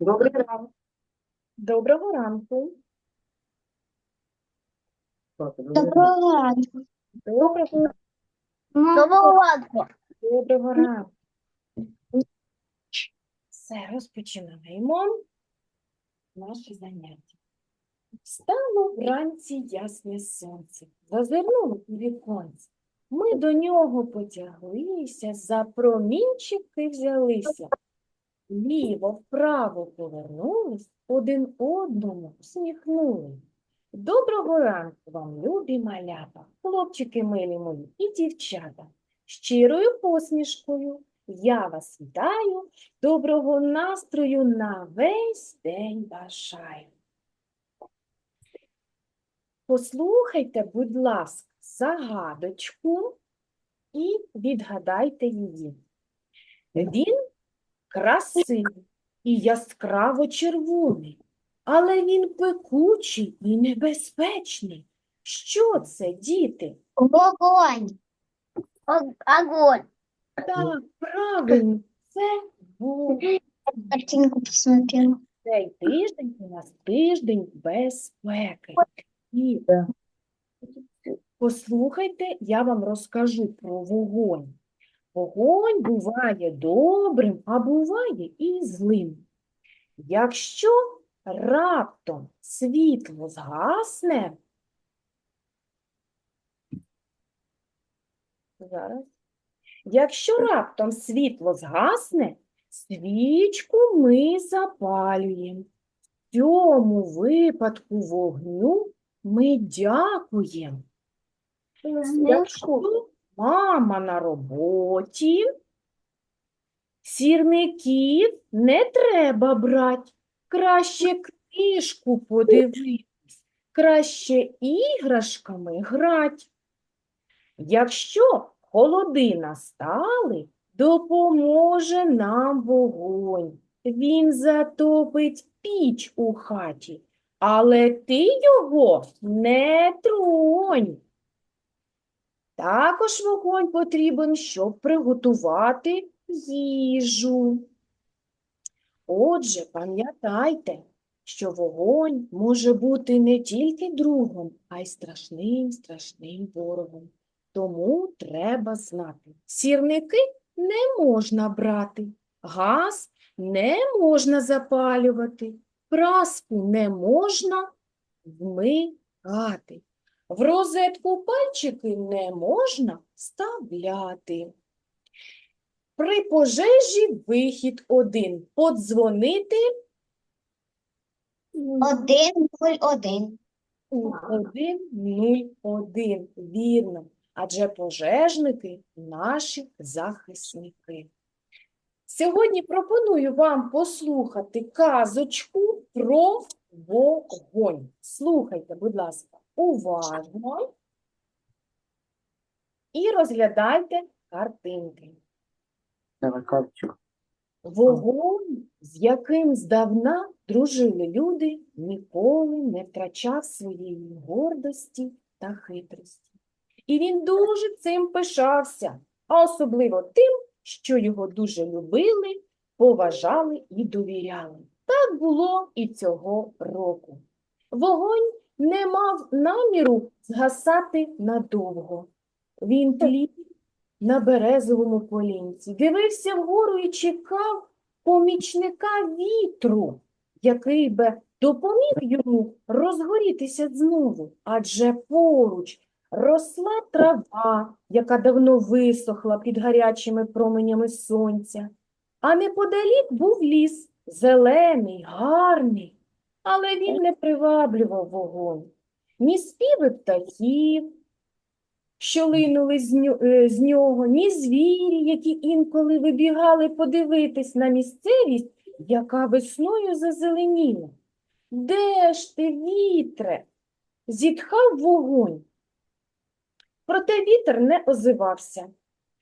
Добрий ранок. Доброго ранку. Доброго ранку. Доброго, ранку. Доброго ранку. доброго ранку. Все, розпочинаємо наше заняття. Встало вранці ясне сонце, зазирнуло у віконце. Ми до нього потяглися, за промінчики взялися. Ліво, вправо повернулись, один одному всміхнули. Доброго ранку вам, любі малята, хлопчики милі мої і дівчата. Щирою посмішкою я вас вітаю, доброго настрою на весь день бажаю. Послухайте, будь ласка, загадочку і відгадайте її. Він красивий і яскраво червоний, але він пекучий і небезпечний. Що це, діти? Вогонь. Огонь. Так, правильно, це вогонь. Картинку посмотрела. Цей тиждень у нас тиждень безпеки. І послухайте, я вам розкажу про вогонь. Вогонь буває добрим, а буває і злим. Якщо раптом світло згасне, зараз. Якщо раптом світло згасне, свічку ми запалюємо. В цьому випадку вогню ми дякуємо. Якщо мама на роботі, сірників не треба брати. Краще книжку подивитись, краще іграшками грать. Якщо холоди настали, допоможе нам вогонь. Він затопить піч у хаті, але ти його не тронь. Також вогонь потрібен, щоб приготувати їжу. Отже, пам'ятайте, що вогонь може бути не тільки другом, а й страшним, страшним ворогом. Тому треба знати, сірники не можна брати, газ не можна запалювати, праску не можна вмикати. В розетку пальчики не можна вставляти. При пожежі вихід один. Подзвонити Один, нуль, один. у 101. Вірно. Адже пожежники наші захисники. Сьогодні пропоную вам послухати казочку про вогонь. Слухайте, будь ласка, уважно і розглядайте картинки. Давай. Вогонь, з яким здавна дружили люди, ніколи не втрачав своєї гордості та хитрості. І він дуже цим пишався, а особливо тим, що його дуже любили, поважали і довіряли. Так було і цього року. Вогонь не мав наміру згасати надовго. Він тлів на березовому полінці, дивився вгору і чекав помічника вітру, який би допоміг йому розгорітися знову, адже поруч росла трава, яка давно висохла під гарячими променями сонця, а неподалік був ліс, зелений, гарний, але він не приваблював вогонь. Ні співи птахів, що линули е, з нього, ні звірі, які інколи вибігали подивитись на місцевість, яка весною зазеленіла. Де ж ти, вітре? Зітхав вогонь. Проте вітер не озивався.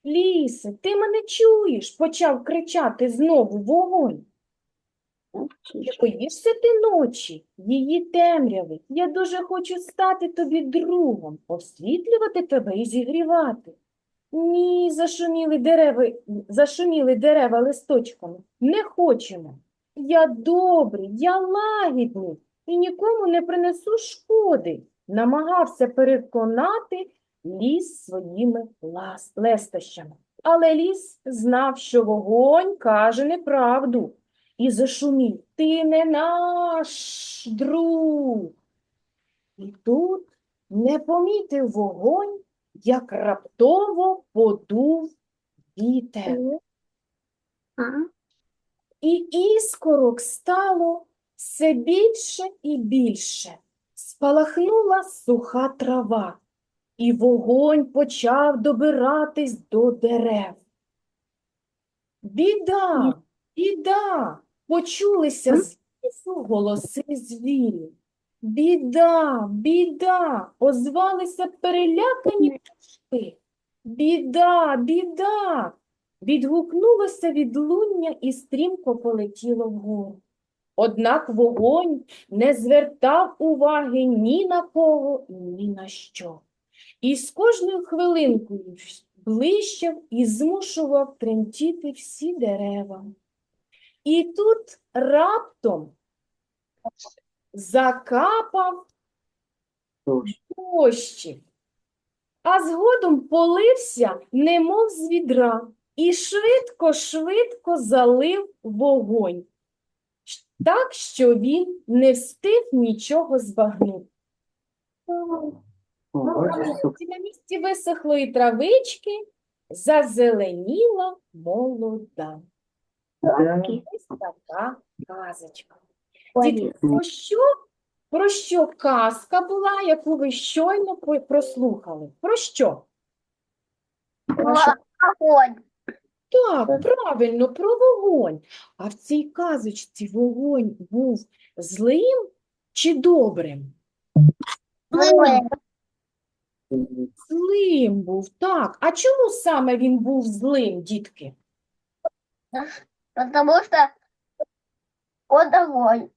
Лісе, ти мене чуєш? почав кричати знову вогонь. Чи боїшся ти ночі, її темряви? Я дуже хочу стати тобі другом, освітлювати тебе і зігрівати. Ні, зашуміли дерева, зашуміли дерева листочками. Не хочемо. Я добрий, я лагідний і нікому не принесу шкоди, намагався переконати ліс своїми лестощами. Але ліс знав, що вогонь каже неправду, і зашумів. Ти не наш друг. І тут не помітив вогонь, як раптово подув вітер. І іскорок стало все більше і більше. Спалахнула суха трава, і вогонь почав добиратись до дерев. Біда, біда, почулися з лісу голоси звірів. Біда, біда, озвалися перелякані пташки. Біда, біда. Відгукнулося відлуння і стрімко полетіло вгору. Однак вогонь не звертав уваги ні на кого, ні на що. І з кожною хвилинкою блищав і змушував тремтіти всі дерева. І тут раптом закапав Дощ. дощик, а згодом полився, немов з відра, і швидко-швидко залив вогонь, так, що він не встиг нічого збагнути. На місці висохлої травички зазеленіла молода. Така казочка. Про що, про що казка була, яку ви щойно прослухали? Про що? Огонь. Так, правильно, про вогонь. А в цій казочці вогонь був злим чи добрим? Злим був, так. А чому саме він був злим, дітки? Потому что он огонь.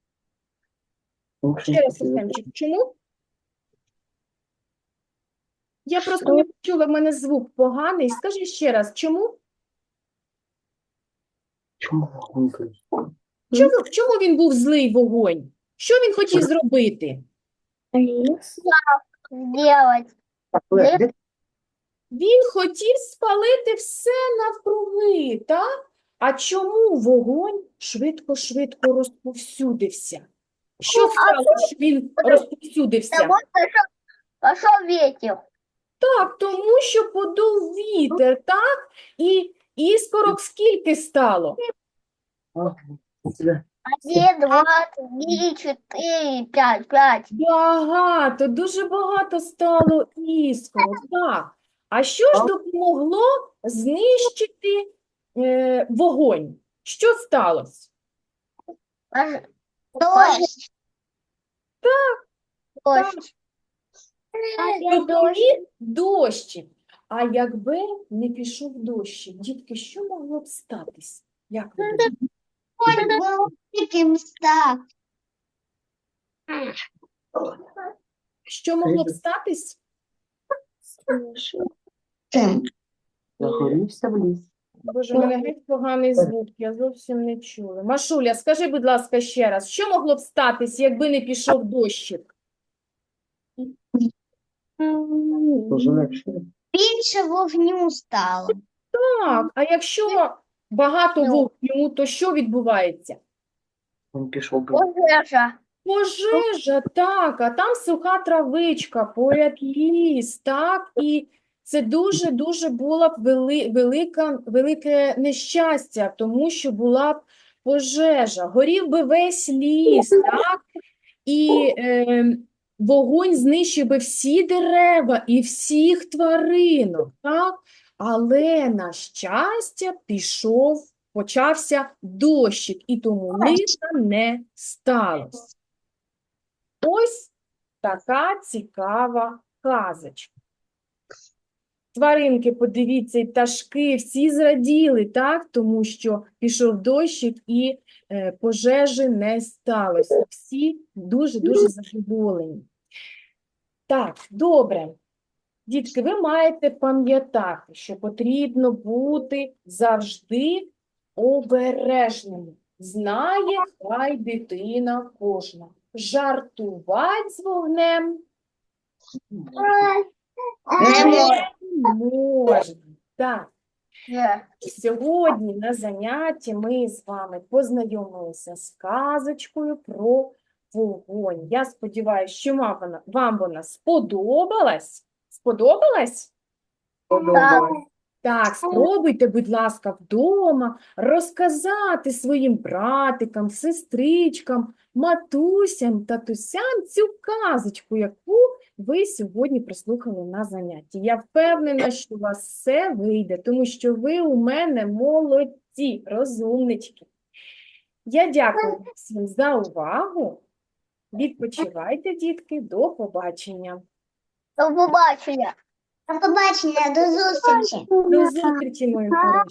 Ще раз, Артемчик, чому? Я просто не почула, в мене звук поганий. Скажи ще раз, чому? Чому вогонь? Чому, чому він був злий вогонь? Що він хотів зробити? Сделать. Де Він хотів спалити все навкруги, так? А чому вогонь швидко-швидко розповсюдився? Що стало, що він розповсюдився? Пошел ветер. Так, тому що подув вітер, так? І іскорок скільки стало? Один, два, три, четыре, пять, пять. Багато, дуже багато стало іскорок, так. А що ж допомогло знищити е, вогонь? Що сталося? Пож- Дождь. Так. Дождь. Допоміг дощик. А якби не пішов дощик, дітки, що могло б статись? Як ви думаєте? Великим. Що могло б статись? загорівся в ліс. Боже, у мене геть поганий звук, я зовсім не чула. Машуля, скажи, будь ласка, ще раз, що могло б статись, якби не пішов дощик? Більше вогню стало. Так, а якщо багато Ну. вогню, то що відбувається? Він пішов. Пожежа. Пожежа, так, а там суха травичка, поряд ліс, так, і це дуже-дуже було б вели, велика, велике нещастя, тому що була б пожежа, горів би весь ліс, так, і е, вогонь знищив би всі дерева і всіх тваринок, так, але, на щастя, пішов, почався дощик, і тому лиха не сталося. Ось така цікава казочка. Тваринки, подивіться, і пташки, всі зраділи, так? Тому що пішов дощик і е, пожежі не сталося. Всі дуже-дуже задоволені. Так, добре. Дітки, ви маєте пам'ятати, що потрібно бути завжди обережними. Знає хай дитина кожна. Жартувать з вогнем Не. Так. може. Сьогодні на занятті ми з вами познайомилися з казочкою про вогонь. Я сподіваюся, що вам вона, вам вона сподобалась. Сподобалась? Подобалось. Так, спробуйте, будь ласка, вдома розказати своїм братикам, сестричкам, матусям, татусям цю казочку, яку ви сьогодні прослухали на занятті. Я впевнена, що у вас все вийде, тому що ви у мене молодці, розумнички. Я дякую всім за увагу. Відпочивайте, дітки, до побачення. До побачення. До побачення, до зустрічі. До зустрічі, мої хороші.